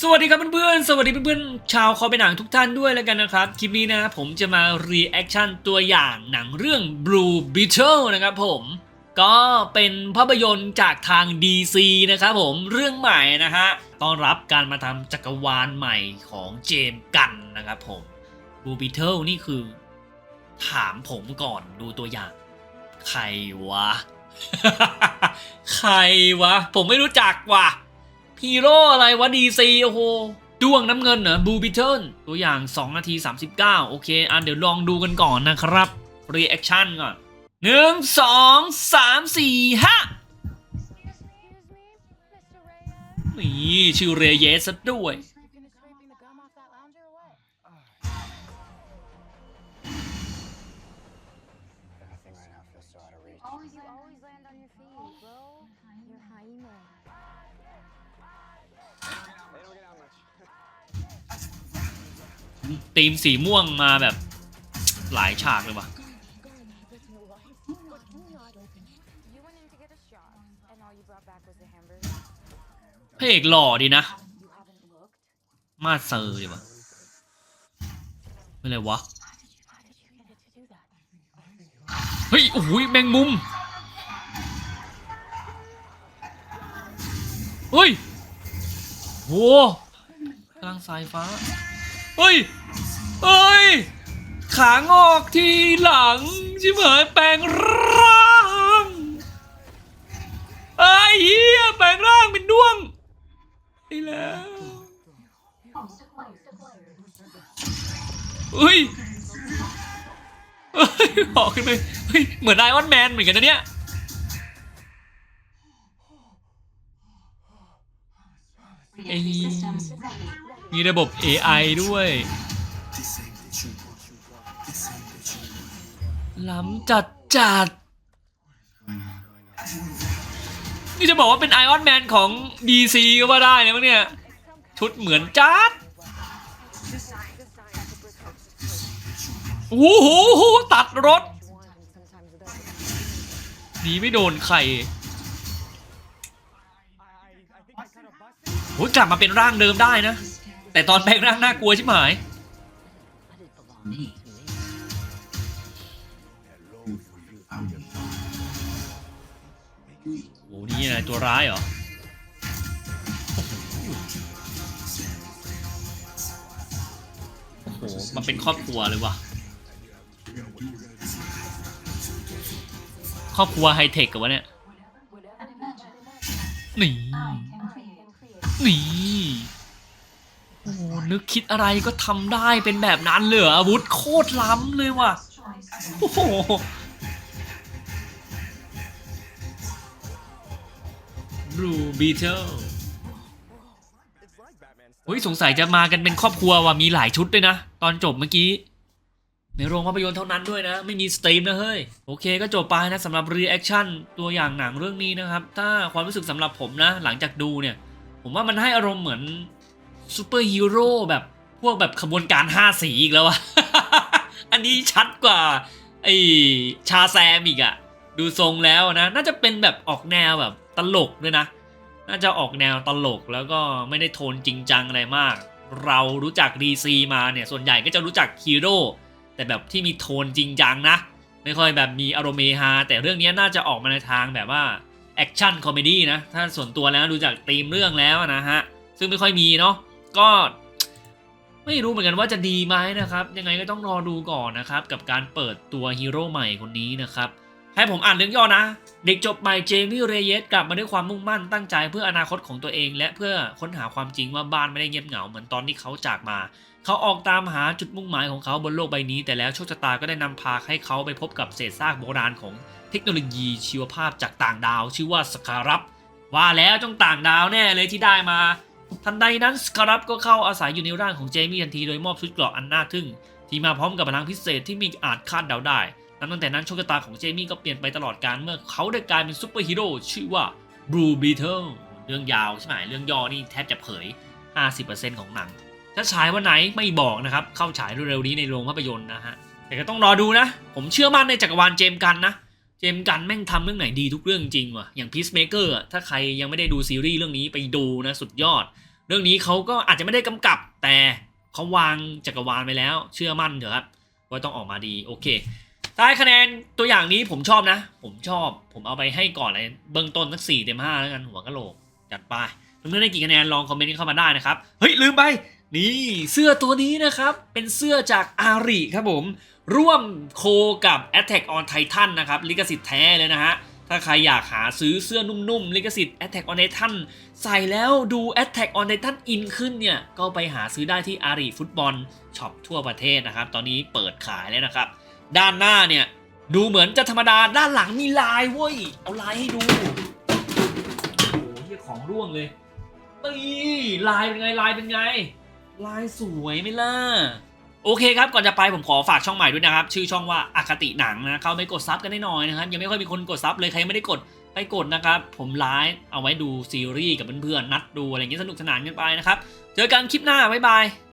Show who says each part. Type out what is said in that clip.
Speaker 1: สวัสดีครับเพื่อนๆ สวัสดีเพื่อนๆ ชาวคอเป็นหนังทุกท่านด้วยแล้วกันนะครับ คลิปนี้นะผมจะมา reaction ตัวอย่างหนังเรื่อง Blue Beetle นะครับผม ก็เป็นภาพยนตร์จากทาง DC นะครับผมเรื่องใหม่นะฮะต้อนรับการมาทำจักรวาลใหม่ของเจมส์กันนะครับผม Blue Beetle นี่คือ ถามผมก่อนดูตัวอย่าง ใครวะ ใครวะ ผมไม่รู้จักว่ะ ฮีโร่อะไรวะดีซีโอ้โหดวงน้ำเงินเหรอบูบิเทิลตัวอย่าง 2 นาที 39 โอเค อะเดี๋ยวลองดูกันก่อนนะครับรีแอคชั่นก่อนหนึ่งสองสามสี่ห้า
Speaker 2: Excuse me, Mr. Reyes?
Speaker 1: นี่ชื่อเรเยสซะด้วย ตีมสีม่วงมาแบบหลายฉากเลยว่ะพระเอกหล่อดีนะ มาเซอร์ดีว่ะไม่เลยวะ เฮ้ย โอ้ยแมงมุม เฮ้ยโหกำลังสายฟ้า เฮ้ยเฮ้ย ขางอกที่หลังชิบหายแปลงร่างไอ้ยเหี้ยแปลงร่างเป็นด้วงไอ้แล้วเฮ้ยเฮ้ยออกขึ้นไปเฮ้ยเหมือนไอออนแมนเหมือนกันนะเนี่ยไอ้ มีระบบ AI ด้วย ล้ำจัดจัด นี่จะบอกว่าเป็นไอออนแมนของ DC ก็ว่าได้นะมั้งเนี่ย ชุดเหมือนจัดโอ้โหตัดรถหนีไม่โดนใครโอ้ยกลับมาเป็นร่างเดิมได้นะ แต่ตอนแปลงร่างน่ากลัวใช่ไหมโอ้นี่ไงตัวร้ายเหรอโอ้โหมันเป็นครอบครัวเลยว่ะครอบครัวไฮเทคกับวะเนี่ยนี่นี่ โอ้นึกคิดอะไรก็ทำได้เป็นแบบนั้นเลยเหรออาวุธโคตรล้ำเลยว่ะโอ้โหบลูบีเทลเฮ้ยสงสัยจะมากันเป็นครอบครัวว่ะมีหลายชุดด้วยนะ ตอนจบเมื่อกี้ ในโรงภาพยนตร์เท่านั้นด้วยนะ ไม่มีสตรีมนะเฮ้ย โอเคก็จบไปนะสำหรับรีแอคชั่นตัวอย่างหนังเรื่องนี้นะครับ ถ้าความรู้สึกสำหรับผมนะ หลังจากดูเนี่ย ผมว่ามันให้อารมณ์เหมือน ซูเปอร์ฮีโร่แบบพวกแบบขบวนการห้าสีอีกแล้วอะ อันนี้ชัดกว่าไอชาแซมอีกอะดูทรงแล้วนะ น่าจะเป็นแบบออกแนวแบบตลกด้วยนะ น่าจะออกแนวตลกแล้วก็ไม่ได้โทนจริงจังอะไรมาก เรารู้จัก DC มาเนี่ยส่วนใหญ่ก็จะรู้จักฮีโร่แต่แบบที่มีโทนจริงจังนะ ไม่ค่อยแบบมีอารมณ์เฮฮาแต่เรื่องนี้น่าจะออกมาในทางแบบว่าแอคชั่นคอมเมดี้นะ ถ้าส่วนตัวแล้วดูจากธีมเรื่องแล้วนะฮะ ซึ่งไม่ค่อยมีเนาะ ก็ไม่รู้เหมือนกันว่าจะดีไหมนะครับ ยังไงก็ต้องรอดูก่อนนะครับ กับการเปิดตัวฮีโร่ใหม่คนนี้นะครับ ให้ผมอ่านเรื่องย่อนะ เด็กจบใหม่เจมี่เรเยสกลับมาด้วยความมุ่งมั่นตั้งใจเพื่ออนาคตของตัวเอง และเพื่อค้นหาความจริงว่าบ้านไม่ได้เงียบเหงาเหมือนตอนที่เขาจากมา เขาออกตามหาจุดมุ่งหมายของเขาบนโลกใบนี้ แต่แล้วโชคชะตาก็ได้นำพาให้เขาไปพบกับเศษซากโบราณของเทคโนโลยีชีวภาพจากต่างดาว ชื่อว่าสคารับว่าแล้วต้องต่างดาวแน่เลยที่ได้มา ทันใดนั้นสคารับก็เข้าอาศัยอยู่ในร่างของเจมี่ทันทีโดยมอบชุดเกราะอันน่าทึ่ง ที่มาพร้อมกับพลังพิเศษที่มีอาจคาดเดาได้นับตั้งแต่นั้นโชคชะตาของเจมี่ก็เปลี่ยนไปตลอดการเมื่อเขาได้กลายเป็นซูเปอร์ฮีโร่ชื่อว่า Blue Beetle เรื่องยาวใช่ไหมเรื่องย่อนี่แทบจะเผย 50%ของหนังจะฉายวันไหนไม่บอกนะครับเข้าฉายเร็วๆนี้ในโรงภาพยนตร์นะฮะแต่ก็ต้องรอดูนะ ผมเชื่อมั่นในจักรวาลเจมกันนะ เจมส์กันแม่งทำเรื่องไหนดีทุกเรื่องจริงว่ะอย่าง Peacemaker อะถ้าใครยังไม่ได้ดูซีรีส์เรื่องนี้ไปดูนะสุดยอด เรื่องนี้เขาก็อาจจะไม่ได้กำกับ แต่เขาวางจักรวาลไปแล้ว เชื่อมั่นเถอะครับว่าต้องออกมาดีโอเคได้คะแนนตัวอย่างนี้ผมชอบนะ ผมชอบผมเอาไปให้ก่อนเลยเบื้องต้นสักสี่เต็มห้าแล้วกันหัวกะโหลกจัดไปเพื่อนๆได้กี่คะแนนลองคอมเมนต์กันเข้ามาได้นะครับ เฮ้ย ลืมไป นี่เสื้อตัวนี้นะครับ เป็นเสื้อจากอาริครับผม ร่วมโคกับ Attack on Titan นะครับ ลิขสิทธิ์แท้เลยนะฮะ ถ้าใครอยากหาซื้อเสื้อนุ่มๆ ลิขสิทธิ์ Attack on Titan ใส่แล้วดู Attack on Titan อินขึ้นเนี่ย ก็ไปหาซื้อได้ที่อาริฟุตบอลช็อปทั่วประเทศนะครับ ตอนนี้เปิดขายแล้วนะครับ ด้านหน้าเนี่ย ดูเหมือนจะธรรมดาด้านหลังมีลายเว้ยเอาลายให้ดูโอ้โหของร่วงเลยตีลายเป็นไงลายเป็นไง ลายสวยไหมล่ะโอเคครับ ก่อนจะไปผมขอฝากช่องใหม่ด้วยนะครับ ชื่อช่องว่าอาคติหนังนะเข้าไปกดซับกันได้หน่อยนะครับ ยังไม่ค่อยมีคนกดซับเลยใครไม่ได้กดไปกดนะครับ ผมไลฟ์เอาไว้ดูซีรีส์กับเพื่อนๆนัดดูอะไรอย่างเงี้ยสนุกสนานกันไปนะครับ เจอกันคลิปหน้าบ๊ายบาย